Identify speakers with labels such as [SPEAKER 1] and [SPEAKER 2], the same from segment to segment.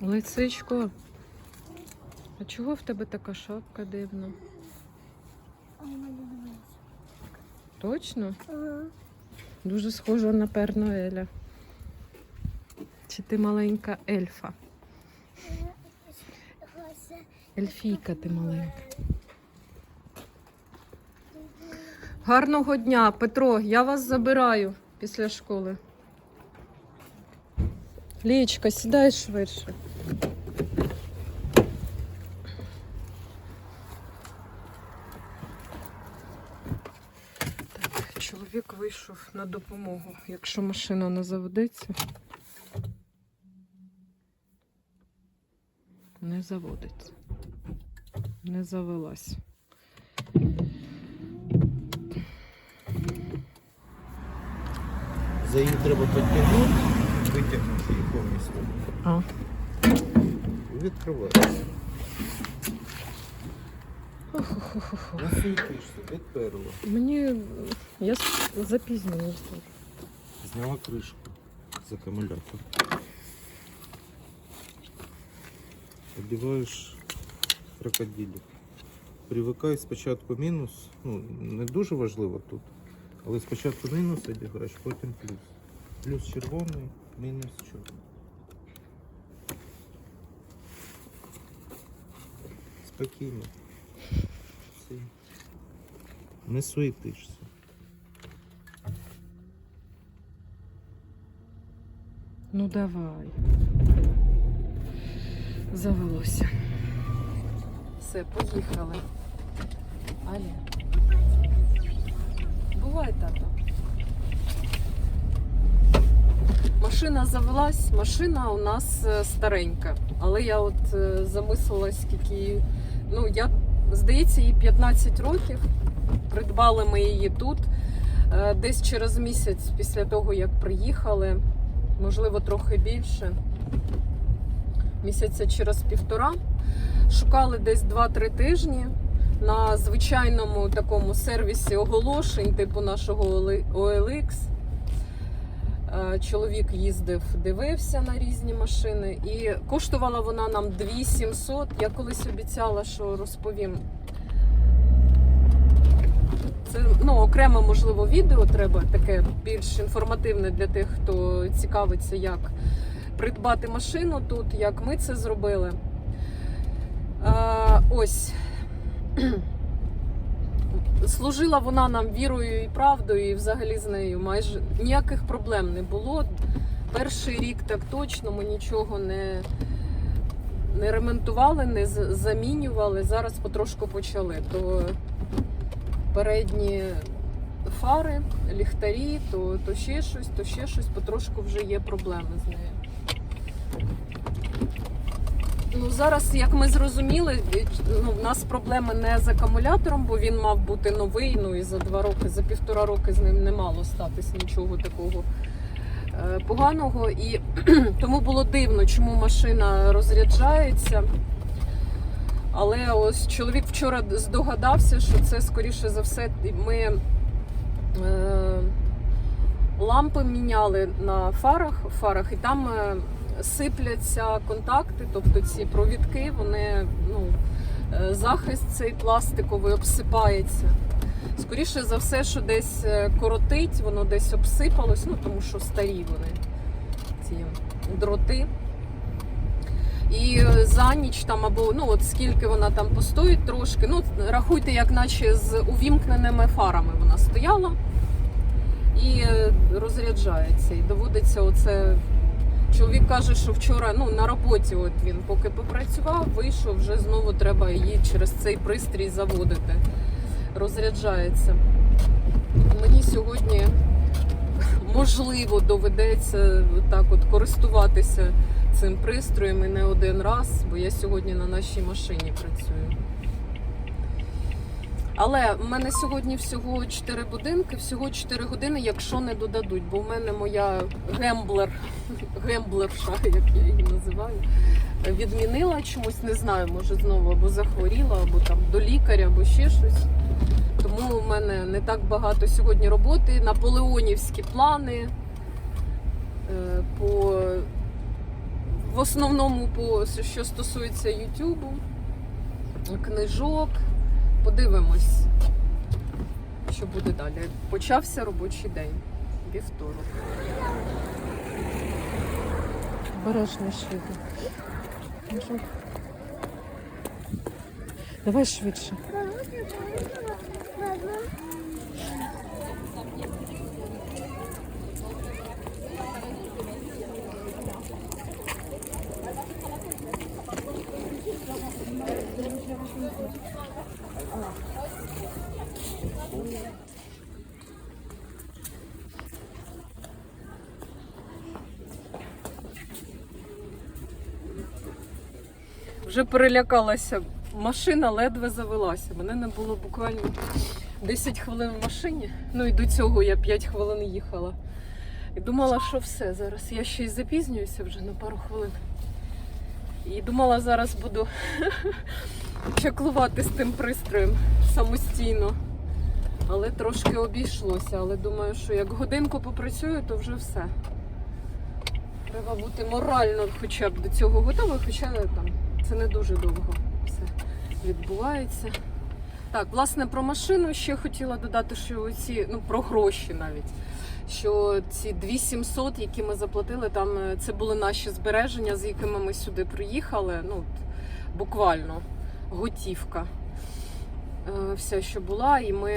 [SPEAKER 1] Лисичко, а чого в тебе така шапка дивна? Точно?
[SPEAKER 2] Ага.
[SPEAKER 1] Дуже схожа на перну Еля. Чи ти маленька ельфа? Ельфійка ти маленька. Гарного дня, Петро, я вас забираю після школи. Лічка, сідай швидше. Так, чоловік вийшов на допомогу, якщо машина не заведеться. Не заводиться. Не завелась.
[SPEAKER 3] За її треба підтягнути, витягнути її повністю.
[SPEAKER 1] А.
[SPEAKER 3] І відкривається. Відперла.
[SPEAKER 1] Мені я запізнююся.
[SPEAKER 3] Зняла кришку з акумулятора. Одіваєш крокодилів. Привикай спочатку мінус, ну не дуже важливо тут, але спочатку мінус одягаєш, потім плюс. Плюс червоний, мінус чорний. Спокійно. Все. Не суетишся.
[SPEAKER 1] Ну давай. Завелося. Все, поїхали. Аля. Бувай, тато. Машина завелась, машина у нас е, старенька. Але я от е, замислилась, скільки. Ну, я, здається, їй 15 років. Придбали ми її тут. Е, Десь через місяць після того, як приїхали можливо, трохи більше. Місяця через півтора. Шукали десь 2-3 тижні на звичайному такому сервісі оголошень, типу нашого OLX. Е, Чоловік їздив, дивився на різні машини, і коштувала вона нам 2700. Я колись обіцяла, що розповім. Це ну, окреме, можливо, відео треба таке більш інформативне для тих, хто цікавиться, як придбати машину тут, як ми це зробили. А, ось. Служила вона нам вірою і правдою, і взагалі з нею майже ніяких проблем не було. Перший рік так точно ми нічого не, не ремонтували, не замінювали. Зараз потрошку почали. То передні фари, ліхтарі, то, то ще щось, то ще щось, потрошку вже є проблеми з нею. Ну, зараз, як ми зрозуміли, ну, в нас проблеми не з акумулятором, бо він мав бути новий. Ну і за два роки, за півтора роки з ним не мало статись нічого такого е, поганого. І тому було дивно, чому машина розряджається. Але ось чоловік вчора здогадався, що це скоріше за все ми е, лампи міняли на фарах, фарах і там е, сипляться контакти, тобто ці провідки, вони ну, е, захист цей пластиковий обсипається. Скоріше за все, що десь е, коротить, воно десь обсипалось, ну тому що старі вони ці дроти. І е, за ніч там або ну от скільки вона там постоїть трошки. Ну рахуйте, як наче з увімкненими фарами вона стояла і розряджається. І доводиться оце. Чоловік каже, що вчора ну на роботі, от він поки попрацював, вийшов, вже знову треба її через цей пристрій заводити. Розряджається. Мені сьогодні можливо доведеться так от користуватися цим пристроєм і не один раз, бо я сьогодні на нашій машині працюю. Але в мене сьогодні всього 4 будинки, всього 4 години, якщо не додадуть, бо в мене моя гемблер, гемблерша, як я її називаю, відмінила чомусь, не знаю, може знову або захворіла, або там до лікаря, або ще щось. Тому в мене не так багато сьогодні роботи. Наполеонівські плани е, по в основному, по, що стосується Ютубу, книжок. Подивимось, що буде далі. Почався робочий день. Вівторок. Бережно швидко. Давай швидше. Вже перелякалася. Машина ледве завелася. Мене не було буквально 10 хвилин в машині. Ну і до цього я 5 хвилин їхала. І думала, що все зараз. Я ще й запізнююся вже на пару хвилин. І думала, зараз буду чаклувати з тим пристроєм самостійно. Але трошки обійшлося. Але думаю, що як годинку попрацюю, то вже все. Треба бути морально хоча б до цього готовою, хоча там це не дуже довго все відбувається. Так, власне, про машину ще хотіла додати, що ці, ну про гроші навіть. Що ці 2700, які ми заплатили, там е, це були наші збереження, з якими ми сюди приїхали. Ну, буквально готівка. Е, Вся, що була, і ми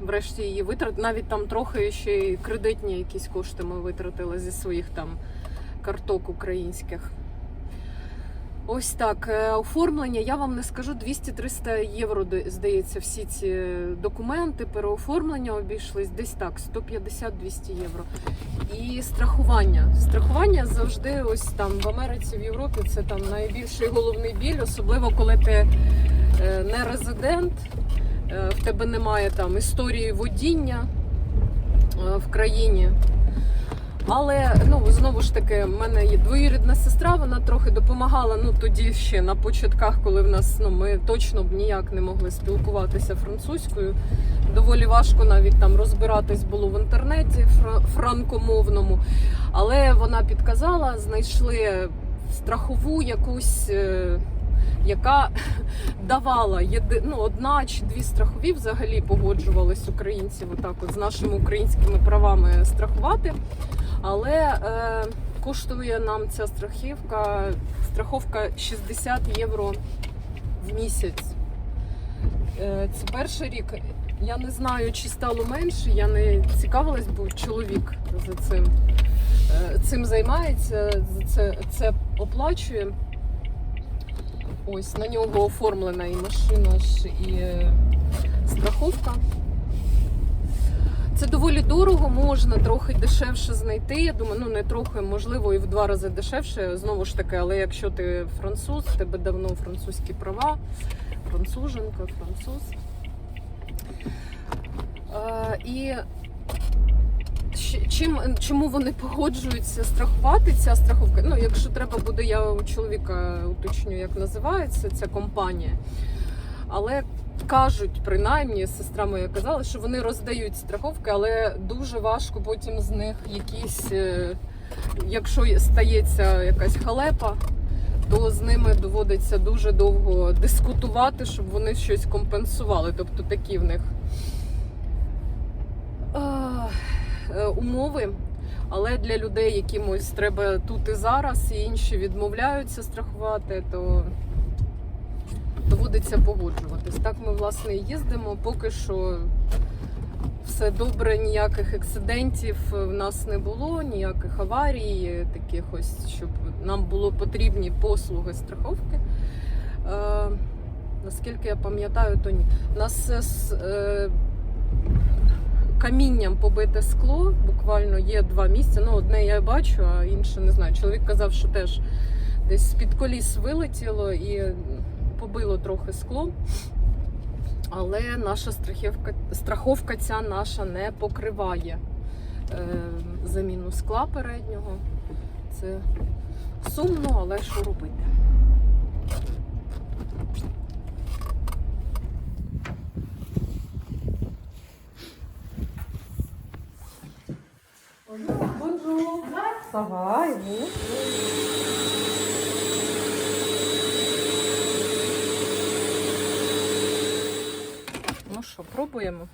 [SPEAKER 1] врешті її витратили. Навіть там трохи ще й кредитні якісь кошти ми витратили зі своїх там карток українських. Ось так. е, Оформлення, я вам не скажу 200-300 євро, здається, всі ці документи, переоформлення обійшлись десь так, 150-200 євро. І страхування. Страхування завжди ось там в Америці, в Європі це там найбільший головний біль, особливо коли ти е, не резидент, е, в тебе немає там історії водіння в країні. Але ну знову ж таки, в мене є двоюрідна сестра, вона трохи допомагала. Ну тоді ще на початках, коли в нас ну ми точно б ніяк не могли спілкуватися французькою. Доволі важко навіть там розбиратись було в інтернеті фра- франкомовному. Але вона підказала, знайшли страхову якусь. Яка давала єди... ну, одна чи дві страхові взагалі погоджувались українців отак от з нашими українськими правами страхувати. Але е, коштує нам ця страхівка, страховка 60 євро в місяць. Е, це перший рік. Я не знаю, чи стало менше, я не цікавилась, бо чоловік за цим, е, цим займається, за це, це оплачує. Ось на нього оформлена і машина, і е, страховка. Це доволі дорого, можна трохи дешевше знайти. Я думаю, ну не трохи, можливо, і в два рази дешевше. Знову ж таки, але якщо ти француз, в тебе давно французькі права, француженка, француз. І чим, чому вони погоджуються страхувати ця страховка? Ну, якщо треба буде, я у чоловіка уточню, як називається ця компанія. Але кажуть, принаймні, сестра моя казала, що вони роздають страховки, але дуже важко потім з них якісь, е, якщо стається якась халепа, то з ними доводиться дуже довго дискутувати, щоб вони щось компенсували. Тобто такі в них а, е, умови. Але для людей, яким ось треба тут і зараз, і інші відмовляються страхувати, то доводиться погоджуватись. Так ми власне і їздимо. Поки що все добре, ніяких ексидентів в нас не було, ніяких аварій, таких ось, щоб нам було потрібні послуги страховки. Е, наскільки я пам'ятаю, то ні. У нас е, е, камінням побите скло, буквально є два місця. Ну, одне я бачу, а інше не знаю. Чоловік казав, що теж десь з-під коліс вилетіло і побило трохи скло. Але наша страхівка, страховка ця наша не покриває е, заміну скла переднього. Це сумно, але що робити? Va, et vous Ну що, пробуємо?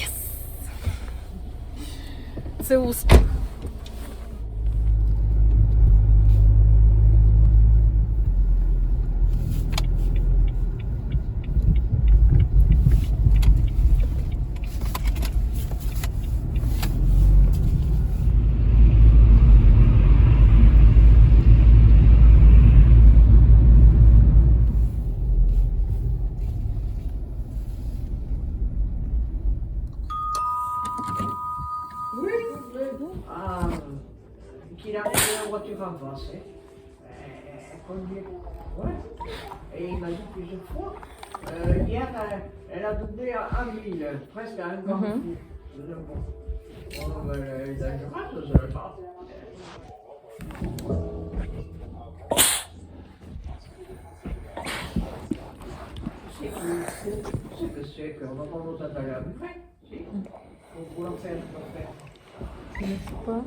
[SPEAKER 1] Єс! Це успіх.
[SPEAKER 4] et il m'a dit plusieurs fois. Euh, hier, elle, a doublé à 1000, presque à un grand mm -hmm. bon, on ben, je. C'est que c'est qu'on va prendre nos attaques à peu près, si, pour faire, pour faire. N'est-ce pas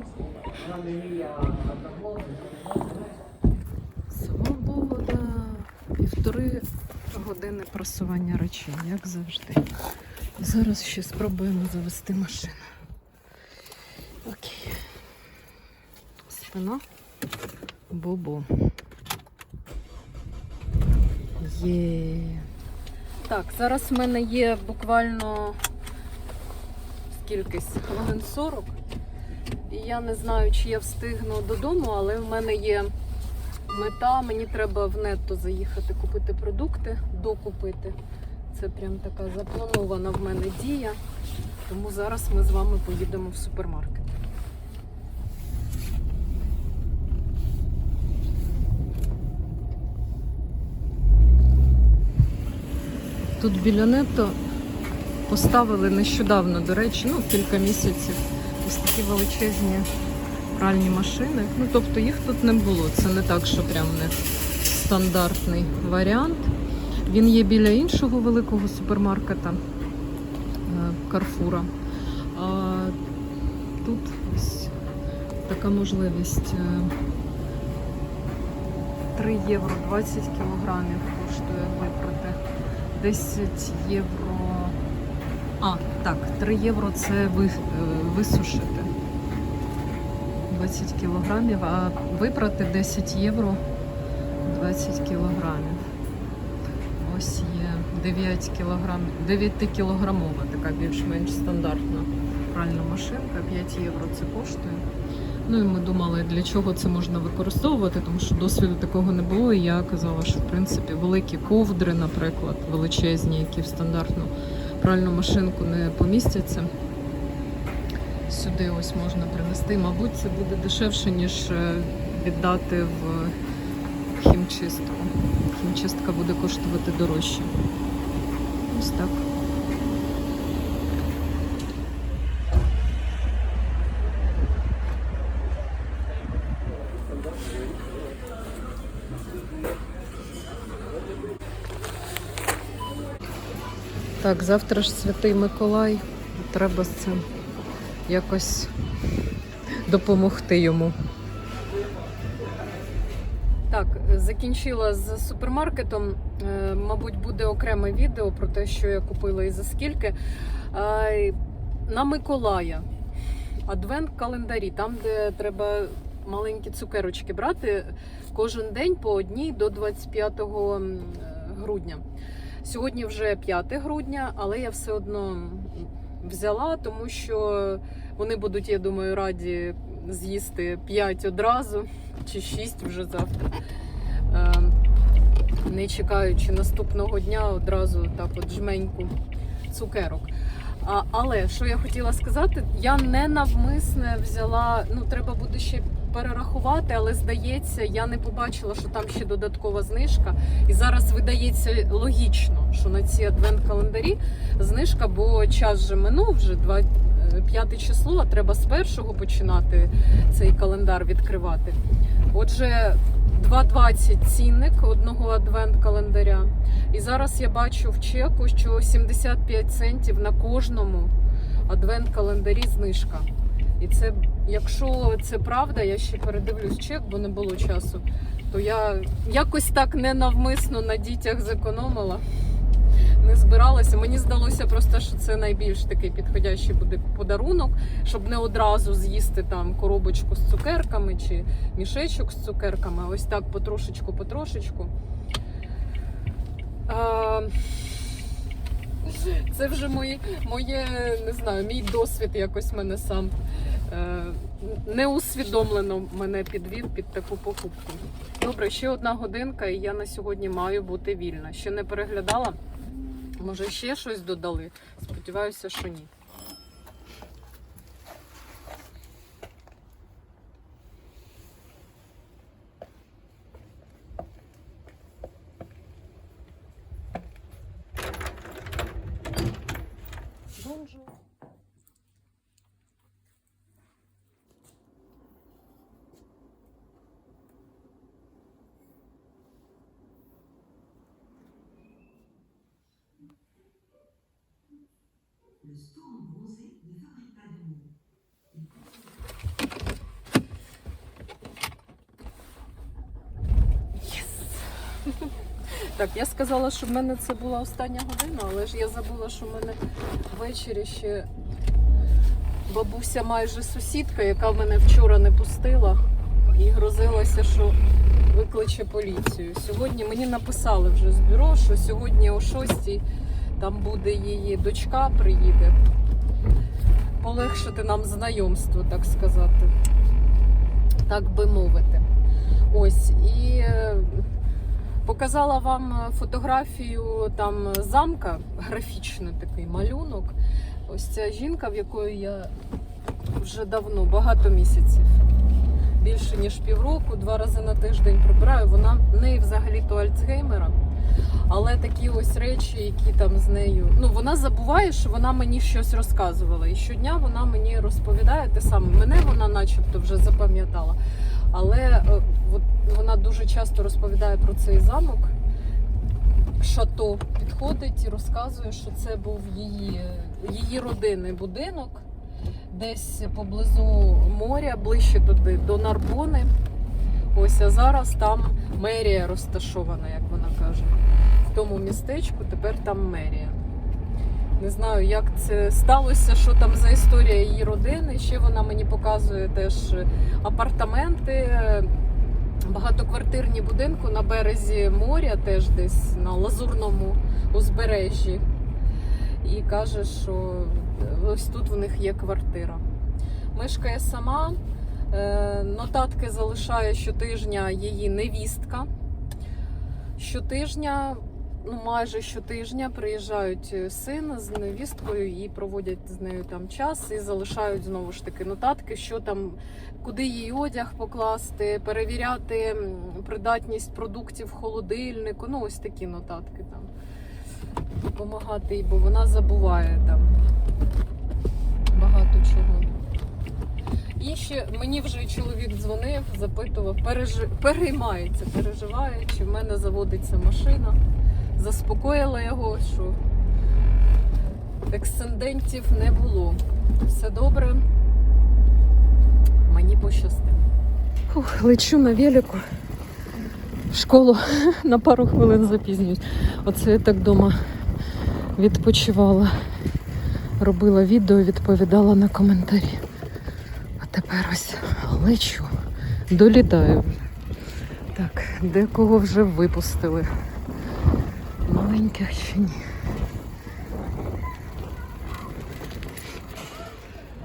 [SPEAKER 4] Non, mais lui,
[SPEAKER 1] il. Півтори години просування речей, як завжди. Зараз ще спробуємо завести машину. Окей. Спина. Бобо. Є. Так, зараз в мене є буквально скількись хвилин 40. І я не знаю, чи я встигну додому, але в мене є мета. Мені треба в нетто заїхати купити продукти, докупити. Це прям така запланована в мене дія. Тому зараз ми з вами поїдемо в супермаркет. Тут біля нетто поставили нещодавно, до речі, ну кілька місяців. Ось такі величезні пральні машини. Ну, тобто їх тут не було. Це не так, що прям не стандартний варіант. Він є біля іншого великого супермаркета е, Карфура. А тут ось така можливість. е, 3 євро 20 кілограмів коштує випрати. 10 євро. А, так, 3 євро це е, висушити. 20 кілограмів, а випрати 10 євро 20 кілограмів. Ось є 9 кілограм, 9 кілограмова, така більш-менш стандартна пральна машинка. 5 євро це коштує. Ну і ми думали, для чого це можна використовувати, тому що досвіду такого не було. І я казала, що в принципі великі ковдри, наприклад, величезні, які в стандартну пральну машинку не помістяться. Сюди ось можна принести. Мабуть, це буде дешевше, ніж е, віддати в хімчистку. Хімчистка буде коштувати дорожче. Ось так. Так, завтра ж святий Миколай. Треба з цим якось допомогти йому. Так, закінчила з супермаркетом. Е, Мабуть, буде окреме відео про те, що я купила і за скільки. На Миколая. Адвент календарі, там, де треба маленькі цукерочки брати кожен день по одній до 25 грудня. Сьогодні вже 5 грудня, але я все одно взяла, тому що вони будуть, я думаю, раді з'їсти 5 одразу чи 6 вже завтра. Е, Не чекаючи наступного дня одразу так от жменьку цукерок. А, але що я хотіла сказати, я не навмисне взяла. Ну, треба буде ще перерахувати, але здається, я не побачила, що там ще додаткова знижка. І зараз видається логічно, що на ці адвент-календарі знижка, бо час вже минув, вже 2, 5 число, а треба з першого починати цей календар відкривати. Отже, 2,20 цінник одного адвент-календаря. І зараз я бачу в чеку, що 75 центів на кожному адвент-календарі знижка. І це, якщо це правда, я ще передивлюсь чек, бо не було часу. То я якось так ненавмисно на дітях зекономила. Не збиралася. Мені здалося просто, що це найбільш такий підходящий буде подарунок, щоб не одразу з'їсти там коробочку з цукерками чи мішечок з цукерками. Ось так потрошечку, потрошечку. А, це вже мої, моє, не знаю, мій досвід якось мене сам неусвідомлено мене підвів під таку покупку. Добре, ще одна годинка, і я на сьогодні маю бути вільна. Ще не переглядала. Може, ще щось додали? Сподіваюся, що ні. Бонжур. Так, я сказала, що в мене це була остання година, але ж я забула, що в мене ввечері ще бабуся майже сусідка, яка мене вчора не пустила і грозилася, що викличе поліцію. Сьогодні мені написали вже з бюро, що сьогодні о 6 там буде її дочка, приїде. Полегшити нам знайомство, так сказати. Так би мовити. Ось і. е, Показала вам фотографію там замка, графічний такий малюнок. Ось ця жінка, в якої я вже давно, багато місяців, більше ніж півроку, два рази на тиждень прибираю. Вона в неї взагалі то Альцгеймера. Але такі ось речі, які там з нею. Ну, вона забуває, що вона мені щось розказувала. І щодня вона мені розповідає те саме. Мене вона начебто вже запам'ятала. Але е, от вона дуже часто розповідає про цей замок. Шато підходить і розказує, що це був її, її родинний будинок, десь поблизу моря, ближче туди до Нарбони. Ось а зараз там мерія розташована, як вона каже. В тому містечку тепер там мерія. Не знаю, як це сталося, що там за історія її родини. Ще вона мені показує теж апартаменти, багатоквартирні будинку на березі моря, теж десь на лазурному узбережжі. І каже, що ось тут в них є квартира. Мешкає сама. Е, Нотатки залишає щотижня її невістка. Щотижня, ну майже щотижня приїжджають е, син з невісткою і проводять з нею там час і залишають знову ж таки нотатки, що там, куди їй одяг покласти, перевіряти придатність продуктів в холодильнику. Ну, ось такі нотатки там. Допомагати їй, бо вона забуває там багато чого. І ще мені вже чоловік дзвонив, запитував, пережи... переймається, переживає, чи в мене заводиться машина. Заспокоїла його, що ексцендентів не було. Все добре. Мені пощастило. Фух, лечу на велику. Школу на пару хвилин запізнююсь. Оце я так вдома відпочивала. Робила відео, відповідала на коментарі. Тепер ось лечу, долітаю. Так, декого вже випустили. Маленьких чи ні.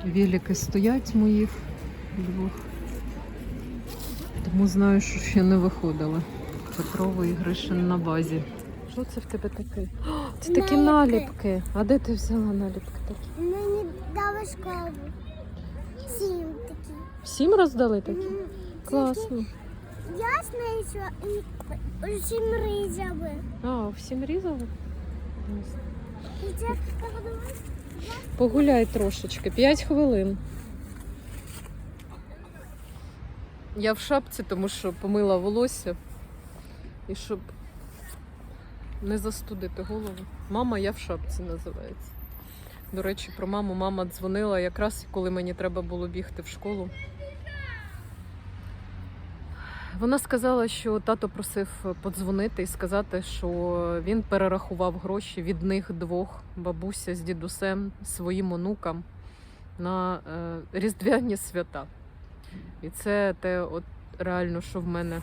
[SPEAKER 1] Велики стоять моїх двох. Тому знаю, що ще не виходили. Петрово і Гришин на базі. Що це в тебе таке? О, Це такі
[SPEAKER 2] Наліпки.
[SPEAKER 1] наліпки. А де ти взяла наліпки такі?
[SPEAKER 2] Мені дали школу.
[SPEAKER 1] Всім роздали такі? Класно.
[SPEAKER 2] Я знайшла і усім різали.
[SPEAKER 1] А, всім різали? Погуляй трошечки, 5 хвилин. Я в шапці, тому що помила волосся. І щоб не застудити голову. Мама, я в шапці називається. До речі, про маму мама дзвонила якраз коли мені треба було бігти в школу. Вона сказала, що тато просив подзвонити і сказати, що він перерахував гроші від них двох, бабуся з дідусем, своїм онукам на е, різдвяні свята. І це те, от реально, що в мене.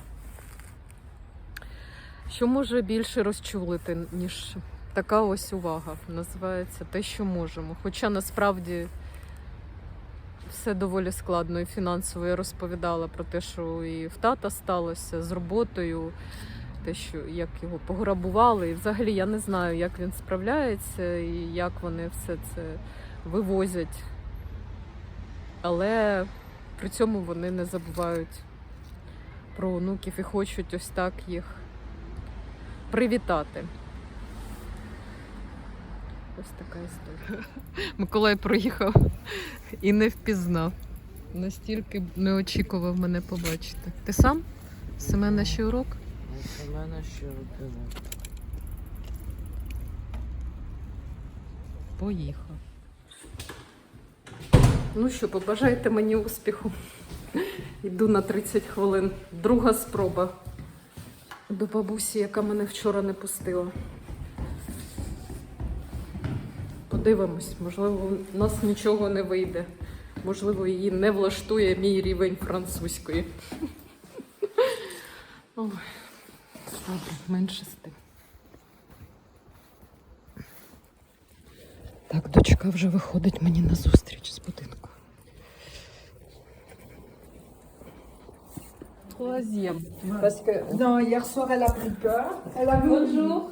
[SPEAKER 1] Що може більше розчулити, ніж така ось увага. Називається те, що можемо. Хоча насправді все доволі складно і фінансово. Я розповідала про те, що і в тата сталося з роботою, те, що як його пограбували. І взагалі я не знаю, як він справляється і як вони все це вивозять. Але при цьому вони не забувають про онуків і хочуть ось так їх привітати. Ось така історія. Миколай проїхав і не впізнав. Настільки не очікував мене побачити. Ти сам? Семена ще урок?
[SPEAKER 5] У мене ще родина.
[SPEAKER 1] Поїхав. Ну що, побажайте мені успіху. Йду на 30 хвилин. Друга спроба до бабусі, яка мене вчора не пустила. Подивимось, можливо, у нас нічого не вийде. Можливо, її не влаштує мій рівень французької. Ой, добре, менше з тим. Так, дочка вже виходить мені на зустріч з будинку. Troisième. Parce que
[SPEAKER 6] Non, hier soir, elle a pris peur. Elle avait Bonjour.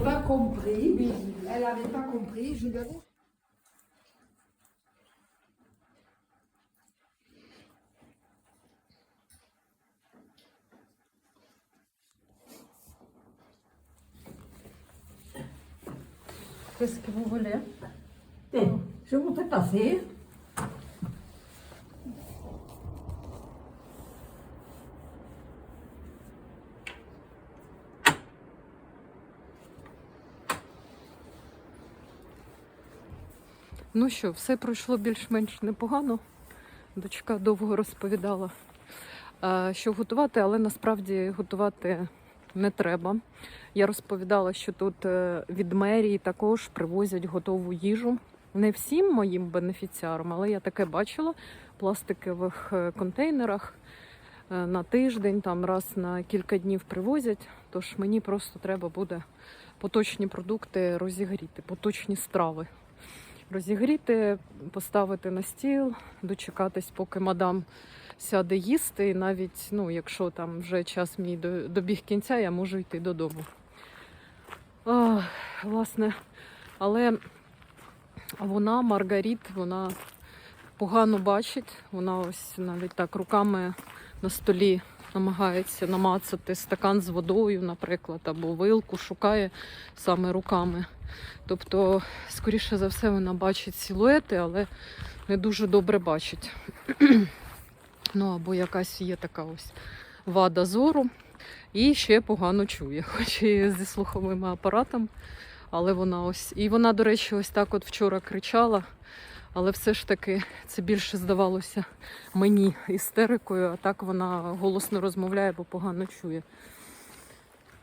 [SPEAKER 6] N'avait pas compris. Elle n'avait pas compris. Je lui avais
[SPEAKER 1] qu'est-ce que vous voulez?
[SPEAKER 5] Je voudrais passer.
[SPEAKER 1] Ну що, все пройшло більш-менш непогано. Дочка довго розповідала, е, що готувати, але насправді готувати не треба. Я розповідала, що тут е, від мерії також привозять готову їжу. Не всім моїм бенефіціарам, але я таке бачила в пластикових е, контейнерах на тиждень, там раз на кілька днів привозять. Тож мені просто треба буде поточні продукти розігріти, поточні страви розігріти, поставити на стіл, дочекатись, поки мадам сяде їсти. І навіть, ну, якщо там вже час мій добіг кінця, я можу йти додому. А, власне, але вона, Маргаріт, вона погано бачить. Вона ось навіть так руками на столі намагається намацати стакан з водою, наприклад, або вилку, шукає саме руками. Тобто, скоріше за все, вона бачить силуети, але не дуже добре бачить. ну, або якась є така ось вада зору. І ще погано чує, хоч і зі слуховими апаратом. Але вона ось. І вона, до речі, ось так от вчора кричала. Але все ж таки це більше здавалося мені істерикою, а так вона голосно розмовляє, бо погано чує.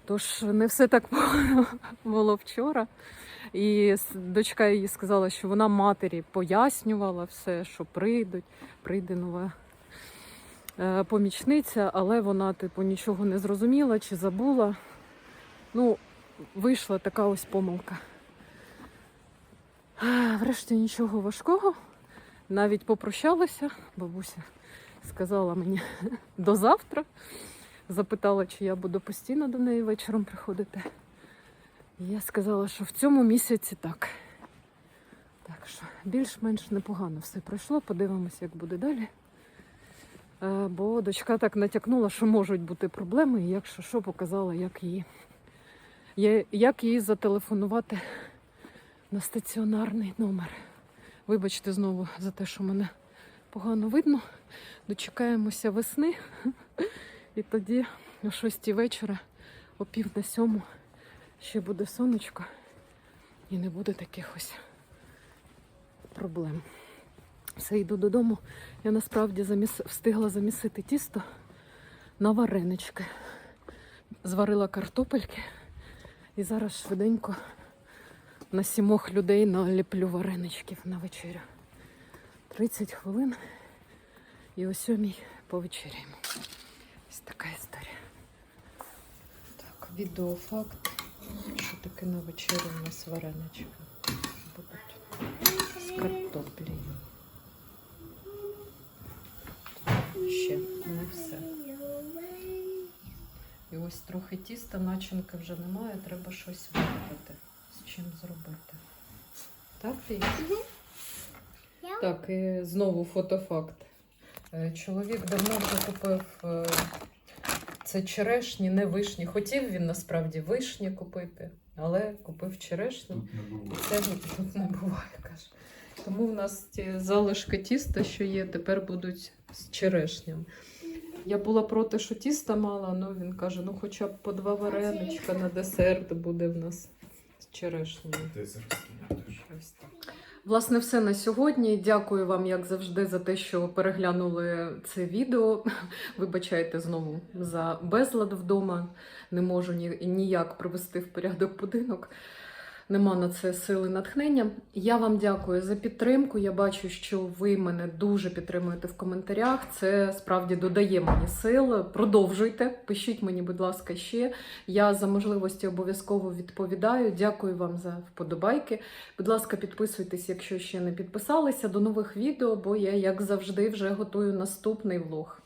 [SPEAKER 1] Тож не все так було вчора. І дочка її сказала, що вона матері пояснювала все, що прийдуть, прийде нова е, помічниця, але вона, типу, нічого не зрозуміла чи забула. Ну, вийшла така ось помилка. Врешті нічого важкого. Навіть попрощалася. Бабуся сказала мені до завтра. Запитала, чи я буду постійно до неї вечором приходити. І я сказала, що в цьому місяці так. Так що більш-менш непогано все пройшло. Подивимося, як буде далі. Е, Бо дочка так натякнула, що можуть бути проблеми, і якщо що, показала, як її, як її зателефонувати на стаціонарний номер. Вибачте знову за те, що мене погано видно. Дочекаємося весни. І тоді о 6 вечора, о пів на сьому, ще буде сонечко і не буде таких ось проблем. Все, йду додому. Я насправді заміс... встигла замісити тісто на варенички. Зварила картопельки і зараз швиденько на сімох людей наліплю вареничків на вечерю. 30 хвилин і о сьомій повечеряємо. Ось така історія. Так, відеофакт. Що таке на вечерю у нас варенички будуть з картоплею. Ще не все. І ось трохи тіста, начинки вже немає, треба щось вибрати. З чим зробити. Так, Так, і знову фотофакт. Е, Чоловік давно вже купив е, це черешні, не вишні. Хотів він насправді вишні купити, але купив черешню. І це тут не буває, каже. Тому в нас ті залишки тіста, що є, тепер будуть з черешням. Я була проти, що тіста мало, але він каже, ну хоча б по два вареничка на десерт буде в нас черешнею. Ось так. Власне, все на сьогодні. Дякую вам, як завжди, за те, що переглянули це відео. Вибачайте знову за безлад вдома. Не можу ні, ніяк привести в порядок будинок. Нема на це сили натхнення. Я вам дякую за підтримку. Я бачу, що ви мене дуже підтримуєте в коментарях. Це справді додає мені сил. Продовжуйте, пишіть мені, будь ласка, ще. Я за можливості обов'язково відповідаю. Дякую вам за вподобайки. Будь ласка, підписуйтесь, якщо ще не підписалися. До нових відео, бо я, як завжди, вже готую наступний влог.